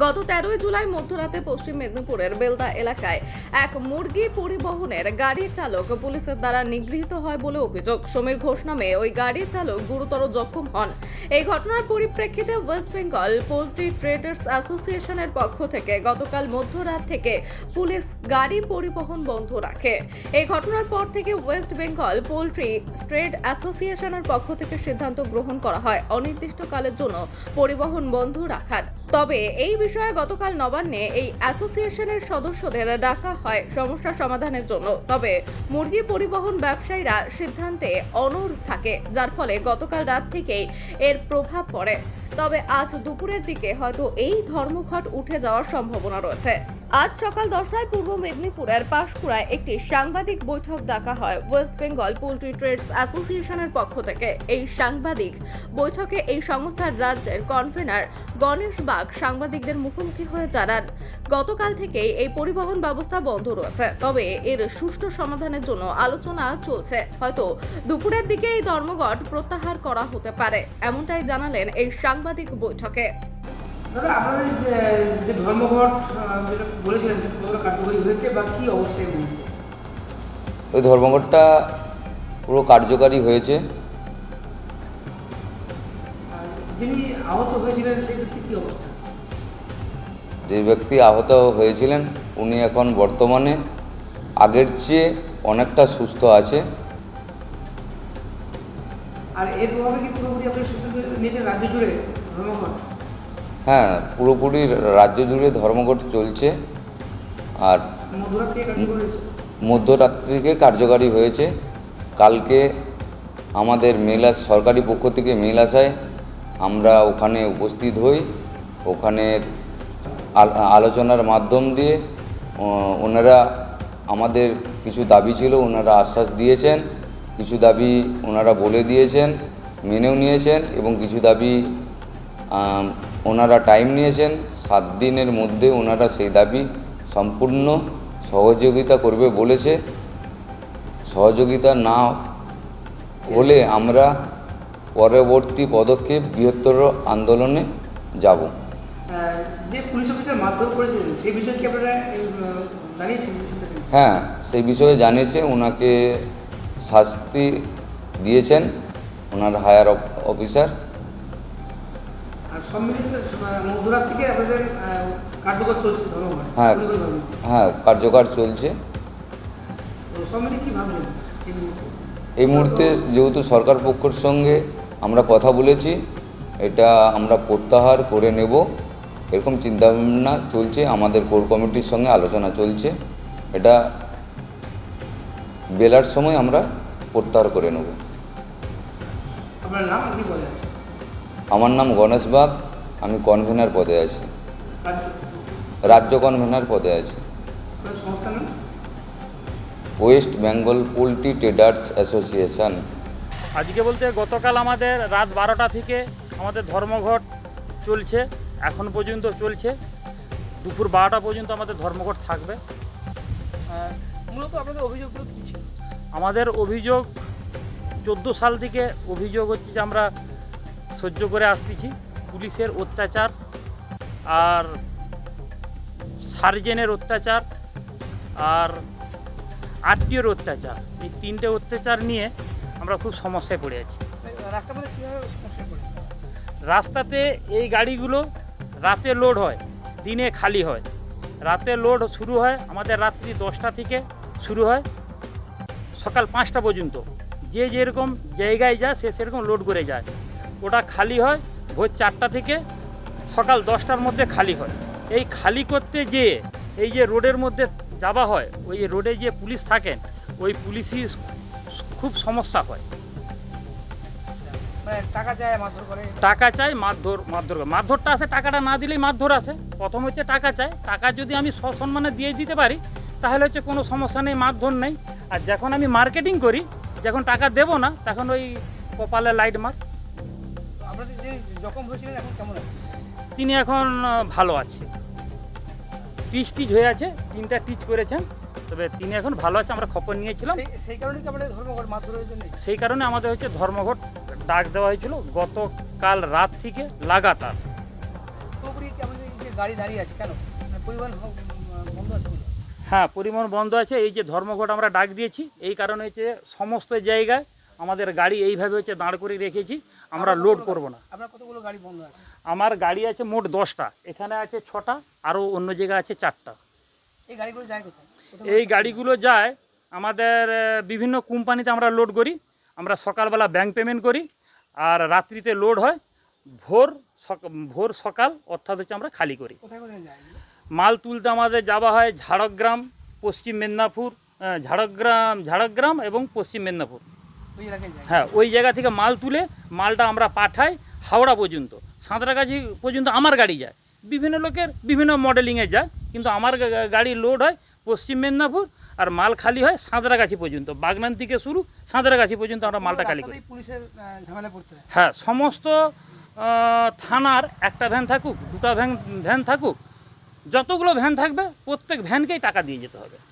গত তেরোই জুলাই মধ্যরাতে পশ্চিম মেদিনীপুরের বেলদা এলাকায় এক মুরগি পরিবহনের গাড়ি চালক পুলিশের দ্বারা নিগৃহীত হয় বলে অভিযোগ। সমীর ঘোষ নামে ওই গাড়ি চালক গুরুতর জখম হন। এই ঘটনার পরিপ্রেক্ষিতে ওয়েস্ট বেঙ্গল পোল্ট্রি ট্রেডার্স অ্যাসোসিয়েশনের পক্ষ থেকে গতকাল মধ্যরাত থেকে পুলিশ গাড়ি পরিবহন বন্ধ রাখে। এই ঘটনার পর থেকে ওয়েস্ট বেঙ্গল পোল্ট্রি ট্রেড অ্যাসোসিয়েশনের পক্ষ থেকে সিদ্ধান্ত গ্রহণ করা হয়। অনির্দিষ্টকালের জন্য পরিবহন বন্ধ রাখার। তবে এই বিষয়ে গতকাল নবান্নে এই অ্যাসোসিয়েশনের সদস্যদের ডাকা হয় সমস্যা সমাধানের জন্য। তবে মুরগি পরিবহন ব্যবসায়ীরা সিদ্ধান্তে অনড় থাকে, যার ফলে গতকাল রাত থেকেই এর প্রভাব পড়ে। তবে আজ দুপুরের দিকে হয়তো এই ধর্মঘট উঠে যাওয়ার সম্ভাবনা রয়েছে। আজ সকাল দশটায় পূর্ব মেদিনীপুরের পাঁশকুড়ায় একটি সাংবাদিক বৈঠক ডাকা হয় ওয়েস্ট বেঙ্গল পোল্ট্রি ট্রেডস অ্যাসোসিয়েশনের পক্ষ থেকে। এই সাংবাদিক বৈঠকে এই সংস্থার রাজ্যের কনভেনার গণেশ বাগ সাংবাদিকদের মুখোমুখি হয়ে জানান, গতকাল থেকেই এই পরিবহন ব্যবস্থা বন্ধ রয়েছে। তবে এর সুষ্ঠু সমাধানের জন্য আলোচনা চলছে। হয়তো দুপুরের দিকে এই ধর্মঘট প্রত্যাহার করা হতে পারে, এমনটাই জানালেন এই সাংবাদিক। বৈঠকে। যে যে ধর্মঘট বলেছিলেন যে কতটা কার্যকরী হয়েছে বা কী অবস্থায় ওই ধর্মঘটটা পুরো কার্যকারী হয়েছে। আর যিনি আহত হয়েছিলেন সেই ব্যক্তি কী অবস্থা? যে ব্যক্তি আহত হয়েছিলেন উনি এখন বর্তমানে আগের চেয়ে অনেকটা সুস্থ আছে। আর এর প্রভাবে কি পুরোপুরি আপনি রাজ্য জুড়ে ধর্মঘট? হ্যাঁ পুরোপুরি রাজ্য জুড়ে ধর্মঘট চলছে। আর মধ্যরাত থেকে মধ্যরাত্রি থেকে কার্যকারী হয়েছে। কালকে আমাদের মেল সরকারি পক্ষ থেকে মেল আসায় আমরা ওখানে উপস্থিত হই। ওখানে আল- আলোচনার মাধ্যম দিয়ে ওনারা আমাদের কিছু দাবি ছিল ওনারা আশ্বাস দিয়েছেন। কিছু দাবি ওনারা বলে দিয়েছেন। মেনেও নিয়েছেন এবং কিছু দাবি ওনারা টাইম নিয়েছেন। সাত দিনের মধ্যে ওনারা সেই দাবি সম্পূর্ণ সহযোগিতা করবে বলেছে। সহযোগিতা না হলে আমরা পরবর্তী পদক্ষেপ বৃহত্তর আন্দোলনে যাব? হ্যাঁ সেই বিষয়ে জানিয়েছে। ওনাকে শাস্তি দিয়েছেন। ওনার হায়ার অফিসার হ্যাঁ। হ্যাঁ কার্যকর চলছে। এই মুহূর্তে যেহেতু সরকার পক্ষের সঙ্গে আমরা কথা বলেছি এটা আমরা প্রত্যাহার করে নেব। এরকম চিন্তাভাবনা চলছে আমাদের কোর কমিটির সঙ্গে আলোচনা চলছে। এটা বেলার সময় আমরা প্রত্যাহার করে নেব। আপনার নাম কি বলে? আমার নাম গণেশ বাগ আমি কনভেনার পদে আছি। রাজ্য কনভেনার পদে আছি। West Bengal poultry traders association. আজকে বলতে গতকাল আমাদের রাত বারোটা থেকে আমাদের ধর্মঘট চলছে এখন পর্যন্ত চলছে। দুপুর বারোটা পর্যন্ত আমাদের ধর্মঘট থাকবে। মূলত আপনাদের অভিযোগগুলো কী ছিল? আমাদের অভিযোগ চোদ্দ সাল থেকে অভিযোগ হচ্ছে যে আমরা সহ্য করে আসতেছি। পুলিশের অত্যাচার আর সার্জেনের অত্যাচার আর আত্মীয়র অত্যাচার। এই তিনটে অত্যাচার নিয়ে আমরা খুব সমস্যায় পড়ে আছি। রাস্তাতে এই গাড়িগুলো রাতে লোড হয় দিনে খালি হয়। রাতে লোড শুরু হয় আমাদের রাত্রি দশটা থেকে শুরু হয় সকাল পাঁচটা পর্যন্ত। যে যেরকম জায়গায় যায় সে সেরকম লোড করে যায়। ওটা খালি হয় ভোর চারটা থেকে সকাল দশটার মধ্যে খালি হয়। এই খালি করতে যেয়ে এই যে রোডের মধ্যে যাওয়া হয় ওই রোডে যে পুলিশ থাকেন ওই পুলিশই খুব সমস্যা হয়। মানে টাকা চায় মারধর চাই মারধর মারধর করে। মারধরটা আসে টাকাটা না দিলেই মারধর আসে প্রথম হচ্ছে টাকা চাই টাকা যদি আমি সসম্মানে দিয়ে দিতে পারি তাহলে হচ্ছে কোনো সমস্যা নেই মারধর নেই। আর যখন আমি মার্কেটিং করি যখন টাকা দেবো না তখন ওই কপালে লাইট মার। তিনি এখন ভালো আছে। টিচ টিচ হয়ে আছে তিনটা টিচ করেছেন। তবে তিনি এখন ভালো আছে আমরা খবর নিয়েছিলাম। সেই কারণে ধর্মঘট সেই কারণে আমাদের হচ্ছে ধর্মঘট ডাক দেওয়া হয়েছিল। গতকাল রাত থেকে লাগাতার। গাড়ি দাঁড়িয়ে আছে কেন? মানে পরিবহন বন্ধ আছে? হ্যাঁ পরিবহন বন্ধ আছে এই যে ধর্মঘট আমরা ডাক দিয়েছি এই কারণে হচ্ছে সমস্ত জায়গায় আমাদের গাড়ি এইভাবে হচ্ছে দাঁড় করে রেখেছি আমরা লোড করব না। আপনার কতগুলো গাড়ি বন্ধ আছে? আমার গাড়ি আছে মোট দশটা এখানে আছে ছটা আরও অন্য জায়গায় আছে চারটা। এই গাড়িগুলো যায় এই গাড়িগুলো যায় আমাদের বিভিন্ন কোম্পানিতে আমরা লোড করি আমরা সকালবেলা ব্যাংক পেমেন্ট করি আর রাত্রিতে লোড হয় ভোর ভোর সকাল অর্থাৎ হচ্ছে আমরা খালি করি। মাল তুলতে আমাদের যাওয়া হয় ঝাড়গ্রাম পশ্চিম মেদিনীপুর ঝাড়গ্রাম ঝাড়গ্রাম এবং পশ্চিম মেদিনীপুর। হ্যাঁ ওই জায়গা থেকে মাল তুলে মালটা আমরা পাঠাই হাওড়া পর্যন্ত। সাঁতরাগাছি পর্যন্ত আমার গাড়ি যায়। বিভিন্ন লোকের বিভিন্ন মডেলিংয়ে যায় কিন্তু আমার গাড়ি লোড হয় পশ্চিম মেদিনীপুর আর মাল খালি হয় সাঁতরাগাছি পর্যন্ত। বাগনান থেকে শুরু সাঁতরাগাছি পর্যন্ত আমরা মালটা খালি করি। হ্যাঁ সমস্ত থানার একটা ভ্যান থাকুক দুটা ভ্যান ভ্যান থাকুক যতগুলো ভ্যান থাকবে প্রত্যেক ভ্যানকেই টাকা দিয়ে যেতে হবে।